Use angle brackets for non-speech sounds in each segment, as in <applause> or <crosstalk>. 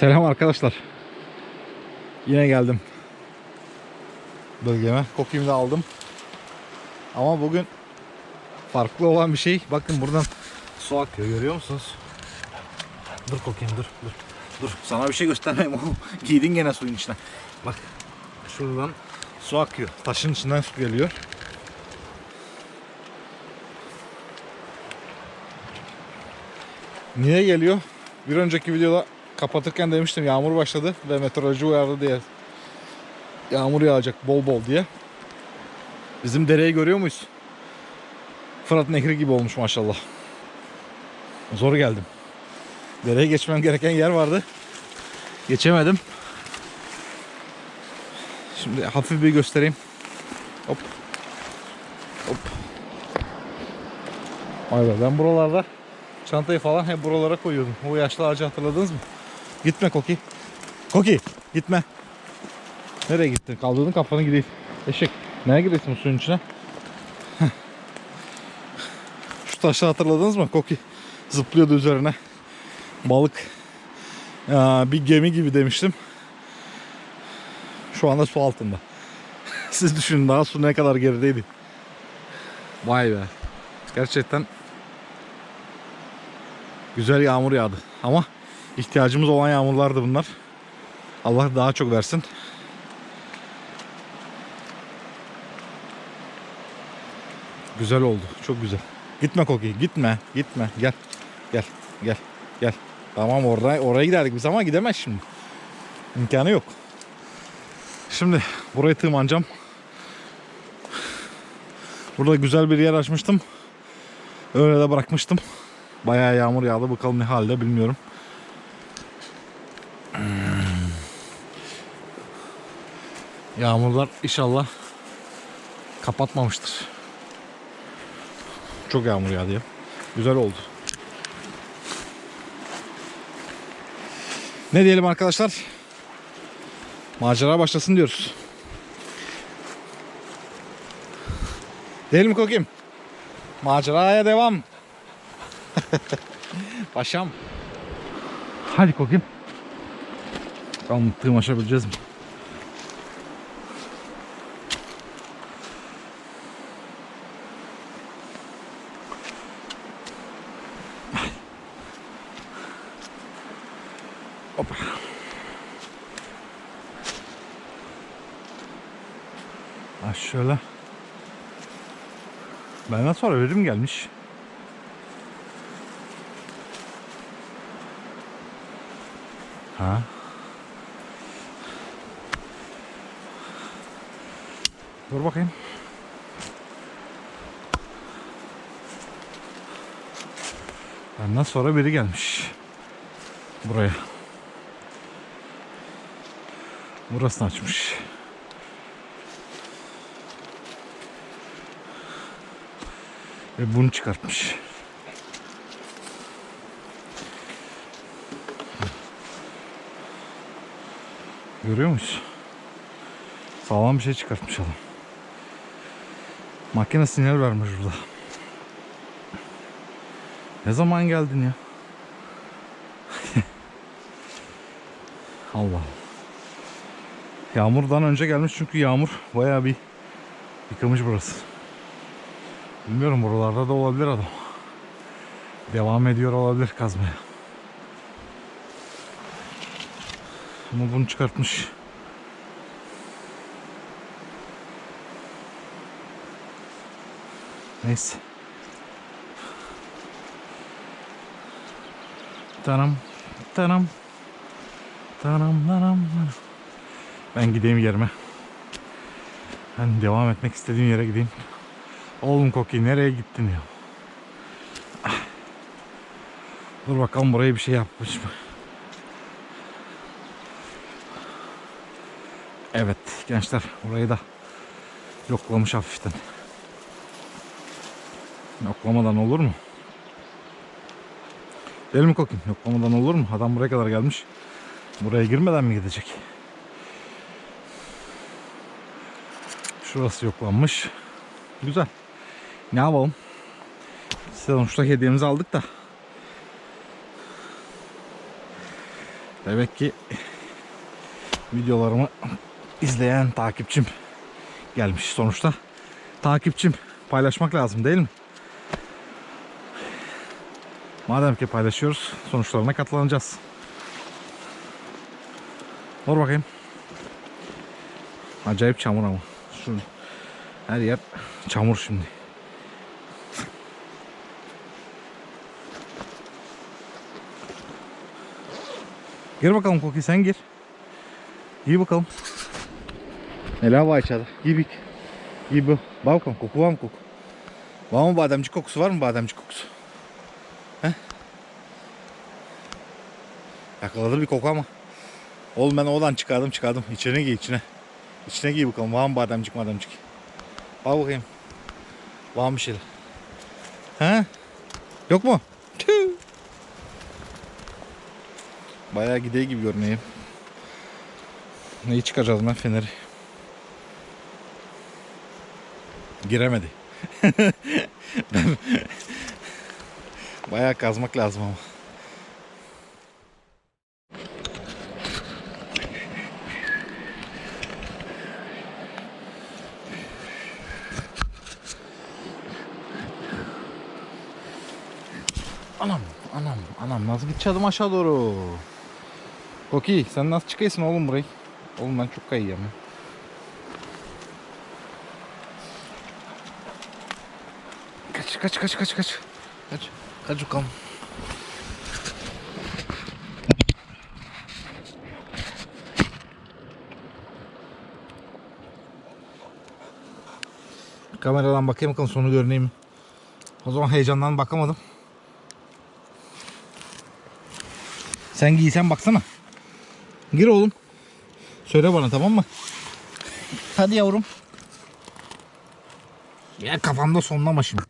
Selam arkadaşlar. Yine geldim. Bölgeme. Kokimi de aldım. Ama bugün farklı olan bir şey. Bakın buradan su akıyor görüyor musunuz? Dur kokayım dur dur. Dur sana bir şey göstermeyeyim <laughs> oğlum. Giydin gene suyun içine. Bak şuradan su akıyor. Taşın içinden su geliyor. Niye geliyor? Bir önceki videoda kapatırken demiştim yağmur başladı ve meteoroloji uyardı diye. Yağmur yağacak bol bol diye. Bizim dereyi görüyor muyuz? Fırat Nehri gibi olmuş maşallah. Zor geldim. Dereye geçmem gereken yer vardı. Geçemedim. Şimdi hafif bir göstereyim. Hop. Hop. Vay be ben buralarda çantayı falan hep buralara koyuyordum. O yaşlı ağacı hatırladınız mı? Gitme Koki. Koki gitme. Nereye gittin? Kaldırdın kafanı gideyim. Eşek. Nereye gidiyorsun bu suyun içine? Şu taşı hatırladınız mı? Koki zıplıyordu üzerine. Balık. Ya, bir gemi gibi demiştim. Şu anda su altında. <laughs> Siz düşünün daha su ne kadar gerideydi. Vay be. Gerçekten güzel yağmur yağdı. Ama ihtiyacımız olan yağmurlardı bunlar. Allah daha çok versin. Güzel oldu. Çok güzel. Gitme Koki. Gitme. Gitme. Gel. Gel. Gel. Gel. Tamam oraya, oraya giderdik biz ama gidemez şimdi. İmkanı yok. Şimdi burayı tırmanacağım. Burada güzel bir yer açmıştım. Öyle de bırakmıştım. Bayağı yağmur yağdı. Bakalım ne halde bilmiyorum. Yağmurlar inşallah kapatmamıştır. Çok yağmur yağdı ya. Güzel oldu. Ne diyelim arkadaşlar? Macera başlasın diyoruz. Değil mi Kokim? Maceraya devam. <laughs> Paşam. Hadi Kokim. Bakalım tırmaşabileceğiz mi? Hoppa. Ha şöyle. Benden sonra verim gelmiş. Ha. Dur bakayım. Benden sonra biri gelmiş. Buraya. Burasını açmış. Ve bunu çıkartmış. Görüyor musun? Sağlam bir şey çıkartmış adam. Makine sinyal vermiş burada. Ne zaman geldin ya? <laughs> Allah. Yağmurdan önce gelmiş çünkü yağmur bayağı bir yıkamış burası. Bilmiyorum buralarda da olabilir adam. Devam ediyor olabilir kazmaya. Ama bunu çıkartmış. Neyse. Tanam. Tanam. Tanam tanam. Ben gideyim yerime. Ben devam etmek istediğim yere gideyim. Oğlum Koki nereye gittin ya? Ah. Dur bakalım buraya bir şey yapmış mı? Evet gençler burayı da yoklamış hafiften. Yoklamadan olur mu? Değil mi Kokin? Yoklamadan olur mu? Adam buraya kadar gelmiş. Buraya girmeden mi gidecek? Şurası yoklanmış. Güzel. Ne yapalım? Sonuçta hediyemizi aldık da. Demek ki videolarımı izleyen takipçim gelmiş sonuçta. Takipçim paylaşmak lazım değil mi? Madem ki paylaşıyoruz sonuçlarına katlanacağız. Dur bakayım. Acayip çamur ama. Şu her yer çamur şimdi. Gir bakalım Koki sen gir. Giy bakalım. Neler var içeride? Giy bir. Giy. Bak bakalım koku var mı koku? Var mı bademcik kokusu var mı bademcik kokusu? He? Yakaladı bir koku ama. Oğlum ben oradan çıkardım çıkardım. İçine giy içine. İçine giy bakalım. Var mı bademcik bademcik? Bak bakayım. Var mı şeyler? He? Yok mu? Bayağı gidiyor gibi görünüyor. Neyi çıkaracağız ben feneri? Giremedi. <laughs> Bayağı kazmak lazım ama. Anam, anam, anam nasıl gideceğim aşağı doğru? Koki sen nasıl çıkıyorsun oğlum burayı? Oğlum ben çok kayıyorum. Kaç kaç kaç kaç kaç. Kaç. Kaç bakalım. Kameradan bakayım bakalım sonu görüneyim mi? O zaman heyecandan bakamadım. Sen giysen baksana. Gir oğlum. Söyle bana tamam mı? Hadi yavrum. Ya kafamda sonlama şimdi.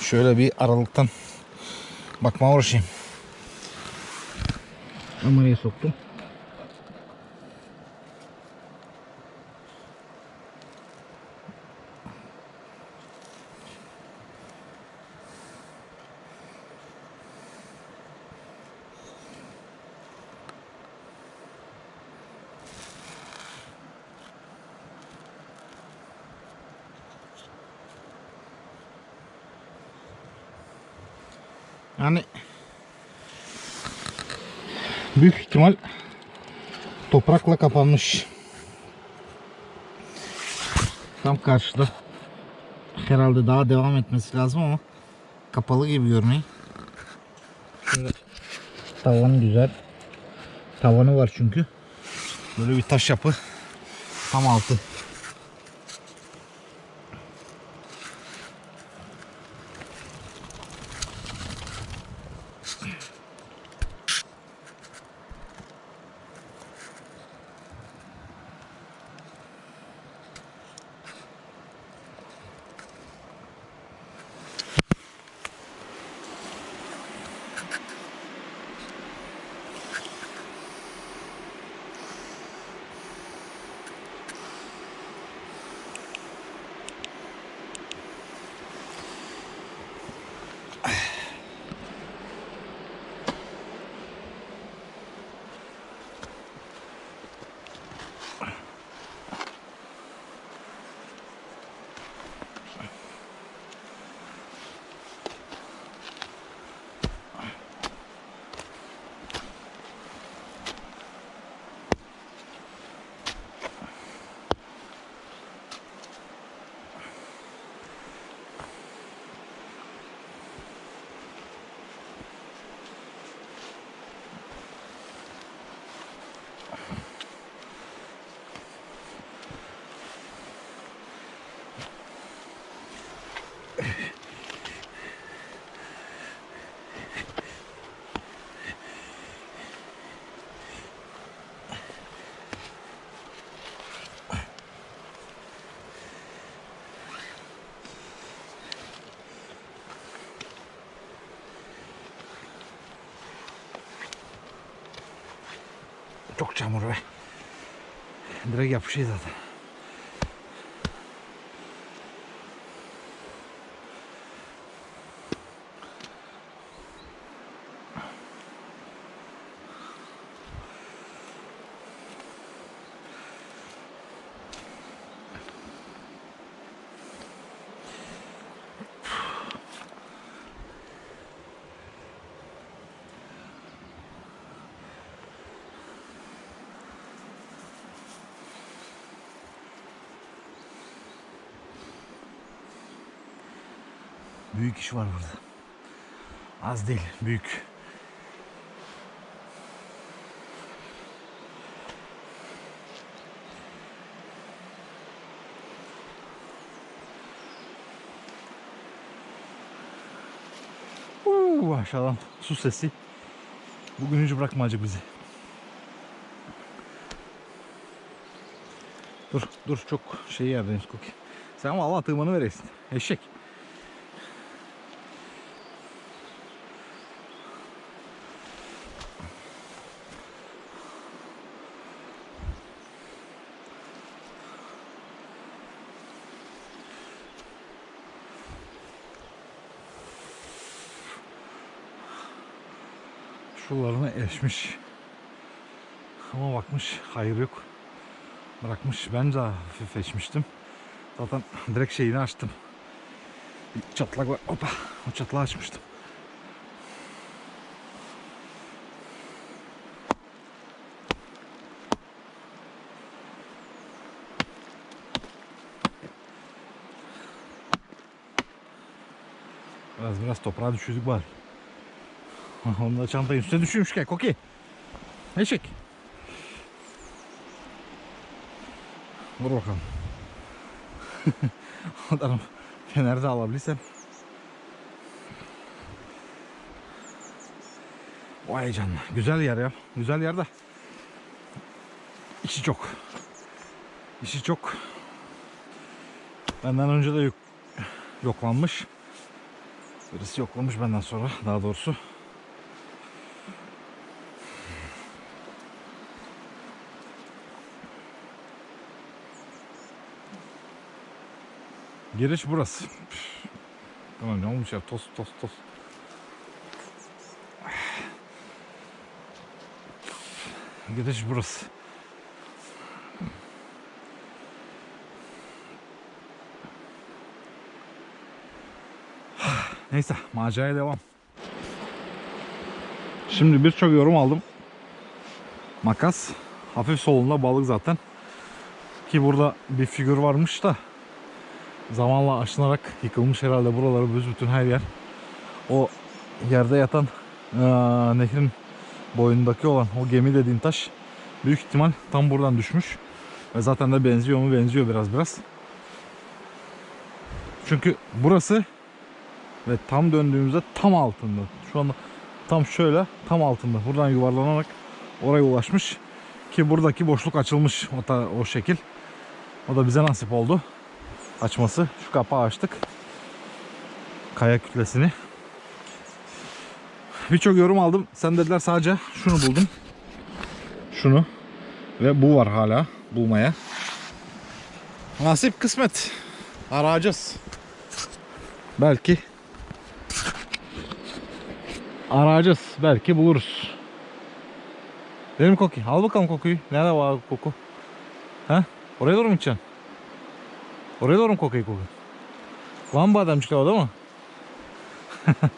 Şöyle bir aralıktan bakma uğraşayım. Kamerayı soktum. Yani büyük ihtimal toprakla kapanmış. Tam karşıda. Herhalde daha devam etmesi lazım ama kapalı gibi görünüyor. Şimdi tavanı güzel. Tavanı var çünkü. Böyle bir taş yapı. Tam altı. Çok çamur be. Direkt yapışıyor zaten. Büyük iş var burada. Az değil, büyük. Uuu, aşağıdan su sesi. Bugün hiç bırakmayacak bizi. Dur, dur çok şey yerdeyiz Cookie. Sen ama Allah tığmanı veresin. Eşek. Şularını eşmiş. Ama bakmış hayır yok. Bırakmış. Ben de hafif eşmiştim. Zaten direkt şeyini açtım. Bir çatlak var. Hoppa. O çatlağı açmıştım. Biraz biraz toprağa düşürdük bari. Onu da çantayı üstüne düşürmüş ki Koki. Eşek. Dur bakalım. <laughs> Adam fenerde alabilirsem. Vay canına. Güzel yer ya. Güzel yerde. İşi çok. İşi çok. Benden önce de yok, yoklanmış. Birisi yoklamış benden sonra daha doğrusu. Giriş burası. Tamam ne olmuş ya toz toz toz. Giriş burası. Neyse maceraya devam. Şimdi birçok yorum aldım. Makas. Hafif solunda balık zaten. Ki burada bir figür varmış da zamanla aşınarak yıkılmış herhalde buraları büzbütün her yer. O yerde yatan eee, nehrin boyundaki olan o gemi dediğin taş büyük ihtimal tam buradan düşmüş. Ve zaten de benziyor mu benziyor biraz biraz. Çünkü burası ve tam döndüğümüzde tam altında. Şu anda tam şöyle tam altında. Buradan yuvarlanarak oraya ulaşmış. Ki buradaki boşluk açılmış o, da, o şekil. O da bize nasip oldu. Açması. Şu kapağı açtık. Kaya kütlesini. Birçok yorum aldım. Sen dediler sadece şunu buldum. Şunu. Ve bu var hala bulmaya. Nasip kısmet. Arayacağız. Belki arayacağız. Belki buluruz. Mi Koki? Al bakalım kokuyu. Nerede var koku? Ha? Oraya doğru mu gideceksin? Oraya doğru mu kokuyu koku? Var mı bademcikler orada mı? <laughs>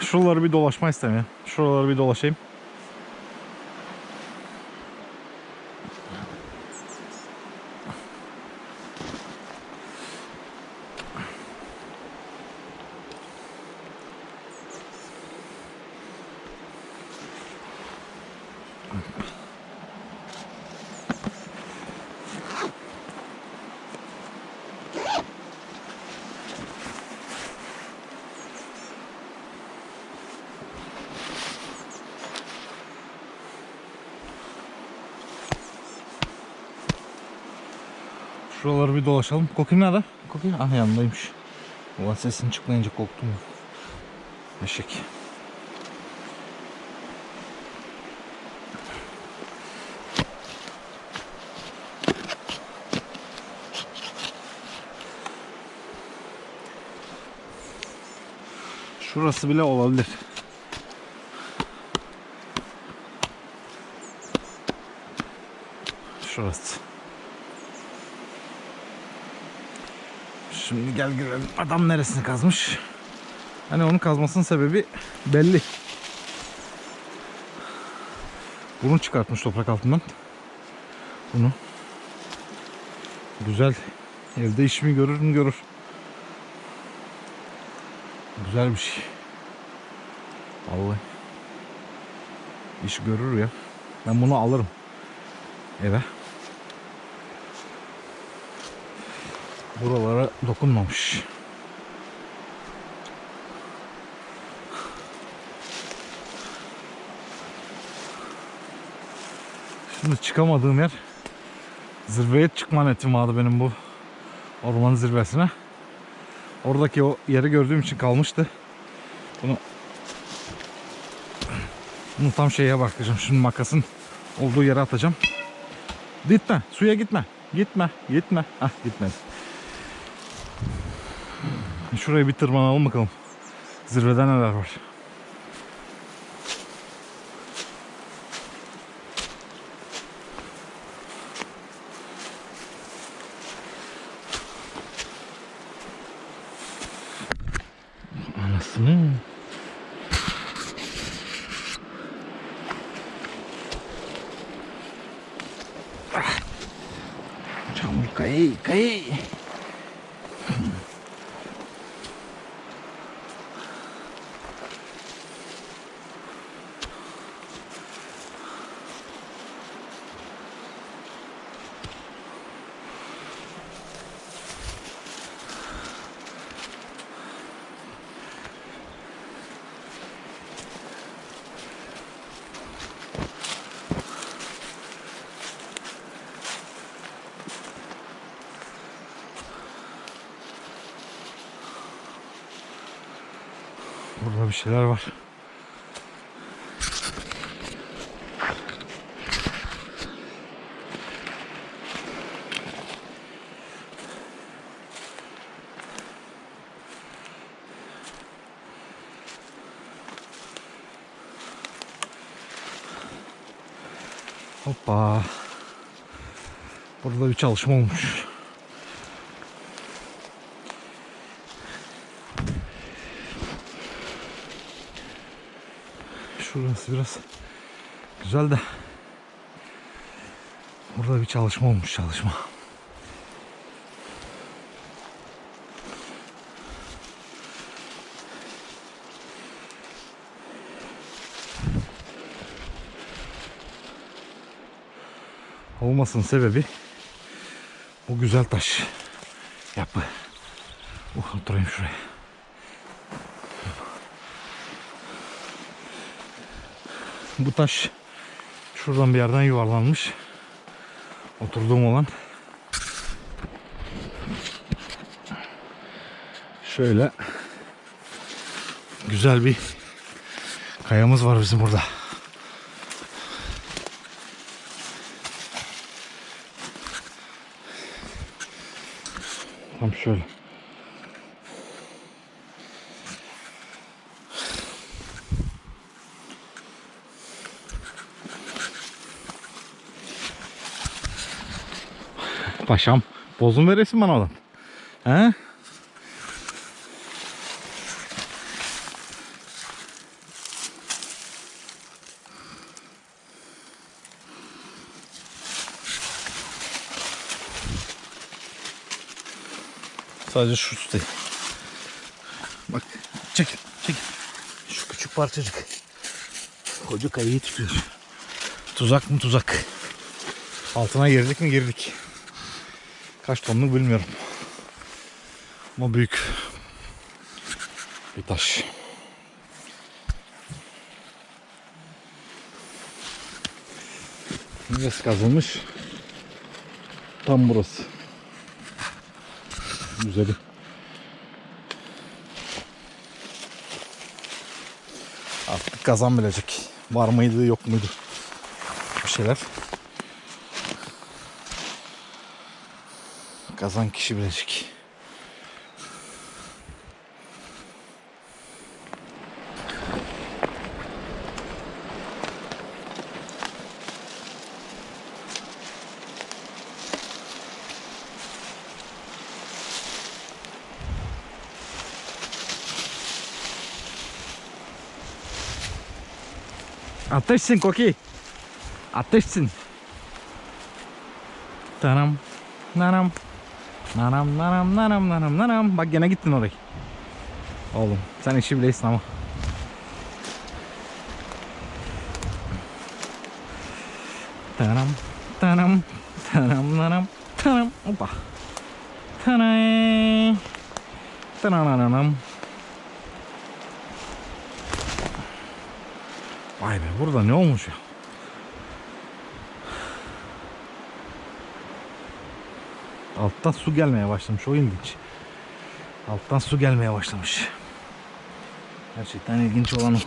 Şuraları bir dolaşma istemiyorum. Şuraları bir dolaşayım. Şuraları bir dolaşalım. Kokin nerede? Kokin ah yanındaymış. Ulan sesini çıkmayınca korktum. Eşek. Şurası bile olabilir. Şurası. Şimdi gel görelim adam neresini kazmış. Hani onun kazmasının sebebi belli. Bunu çıkartmış toprak altından. Bunu. Güzel. Evde iş mi görür mü görür. Güzel bir şey. Vallahi. İş görür ya. Ben bunu alırım. Eve. Buralara dokunmamış. Şimdi çıkamadığım yer zirveye çıkma netim vardı benim bu ormanın zirvesine. Oradaki o yeri gördüğüm için kalmıştı. Bunu bunu tam şeye bakacağım. Şimdi makasın olduğu yere atacağım. Gitme. Suya gitme. Gitme. Gitme. Ah gitmedi. Şurayı bir tırmanalım bakalım. Zirvede neler var. Anasını. Ah. Çamur kayı kayı. Burada bir şeyler var. Hoppa. Burada bir çalışma olmuş. Şurası biraz güzel de burada bir çalışma olmuş çalışma. Olmasının sebebi bu güzel taş yapı. Uh, oturayım şuraya. Bu taş şuradan bir yerden yuvarlanmış. Oturduğum olan. Şöyle güzel bir kayamız var bizim burada. Tam şöyle. Paşam bozun veresin bana olan. He? Sadece şu tutayım. Bak çekil çekil. Şu küçük parçacık. Koca kayayı tutuyor. Tuzak mı tuzak. Altına girdik mi girdik. Kaç tonluk bilmiyorum. Ama büyük bir taş. Neresi kazılmış? Tam burası. Güzeli. Artık kazan bilecek. Var mıydı yok muydu? Bir şeyler. Kazan kişi bilecek. Ateşsin Koki. Ateşsin. Tanam. Nanam. Nanam nanam nanam nanam nanam. Bak gene gittin orayı. Oğlum sen işi bileysin ama. Tanam. Tanam. Tanam nanam. Tanam. Hoppa. Tanay. Tanananam. Vay be burada ne olmuş ya? Alttan su gelmeye başlamış o ilginç. Alttan su gelmeye başlamış. Gerçekten ilginç olan o.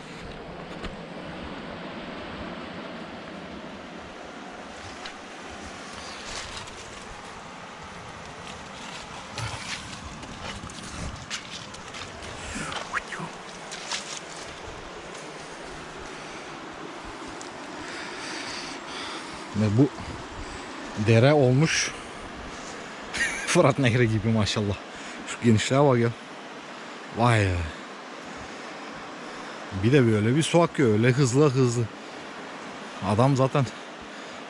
Ve bu dere olmuş <laughs> Fırat Nehri gibi maşallah. Şu genişliğe bak ya. Vay be. Bir de böyle bir su akıyor öyle hızlı hızlı. Adam zaten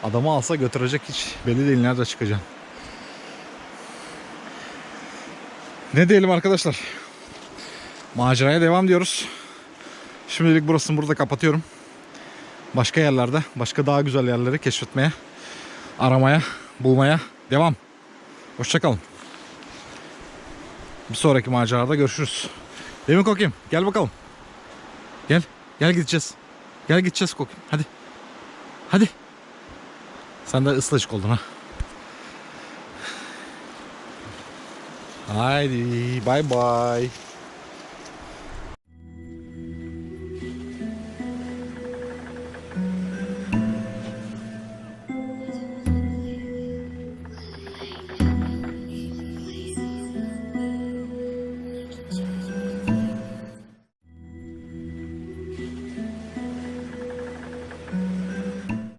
adamı alsa götürecek hiç belli değil nerede çıkacak. Ne diyelim arkadaşlar. Maceraya devam diyoruz. Şimdilik burasını burada kapatıyorum. Başka yerlerde, başka daha güzel yerleri keşfetmeye, aramaya, bulmaya devam. Hoşçakalın. Bir sonraki macerada görüşürüz. Mi Kokim? Gel bakalım. Gel. Gel gideceğiz. Gel gideceğiz Kokim. Hadi. Hadi. Sen de ıslacık oldun ha. Haydi. Bay bay.